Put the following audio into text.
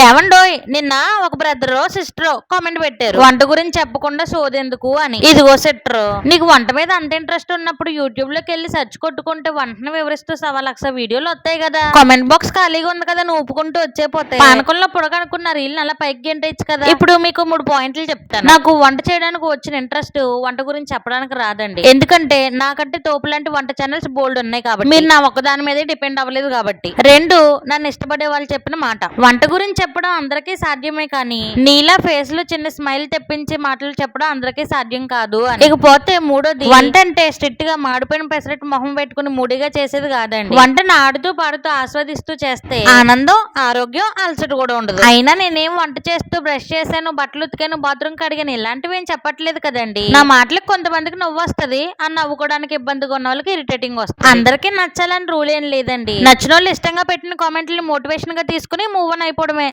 ఏమండోయ్ నిన్న ఒక బ్రదర్ సిస్టర్ కామెంట్ పెట్టారు. వంట గురించి చెప్పకుండా సోదెందుకు అని. ఇదిగో సిస్టర్ నీకు వంట మీద అంత ఇంట్రెస్ట్ ఉన్నప్పుడు యూట్యూబ్లోకి వెళ్ళి సెర్చ్ కొట్టుకుంటే వంటను వివరిస్తూ సవా లక్ష వీడియోలు వస్తాయి కదా. కామెంట్ బాక్స్ ఖాళీగా ఉంది కదా నువ్వు ఊపుకుంటూ వచ్చేపోతాయి పానకంలో పుడకనుకున్న రీల్ అలా పైకి గెంటచ్చు కదా. ఇప్పుడు మీకు మూడు పాయింట్లు చెప్తాను. నాకు వంట చేయడానికి వచ్చిన ఇంట్రెస్ట్ వంట గురించి చెప్పడానికి రాదండి. ఎందుకంటే నాకంటే తోపు లాంటి వంట ఛానల్స్ బోల్డ్ ఉన్నాయి కాబట్టి. మీరు నా ఒక్కదాని మీదే డిపెండ్ అవ్వలేదు కాబట్టి. రెండు నన్ను ఇష్టపడే వాళ్ళు చెప్పిన మాట. వంట గురించి చెప్పడం అందరికీ సాధ్యమే కానీ నీలా ఫేస్లో చిన్న స్మైల్ తెప్పించే మాటలు చెప్పడం అందరికీ సాధ్యం కాదు అని. ఇకపోతే మూడోది వంట అంటే స్ట్రిక్ట్గా మాడిపోయిన పెసరట్టు మొహం పెట్టుకుని మూడిగా చేసేది కాదండి. వంటను ఆడుతూ పాడుతూ ఆస్వాదిస్తూ చేస్తే ఆనందం ఆరోగ్యం అలసట కూడా ఉండదు. అయినా నేనేం వంట చేస్తూ బ్రష్ చేశాను బట్టలు ఉతికాను బాత్రూమ్ కడిగాను ఇలాంటివి ఏం చెప్పట్లేదు కదండి. నా మాటలకు కొంతమందికి నవ్వు వస్తది ఆ నవ్వుకోవడానికి ఇబ్బందిగా ఉన్న వాళ్ళకి ఇరిటేటింగ్ వస్తుంది. అందరికీ నచ్చాలని రూల్ ఏం లేదండి. నచ్చిన వాళ్ళు ఇష్టంగా పెట్టిన కామెంట్లని మోటివేషన్గా తీసుకుని మూవ్ ఆన్ అయిపోవడమే.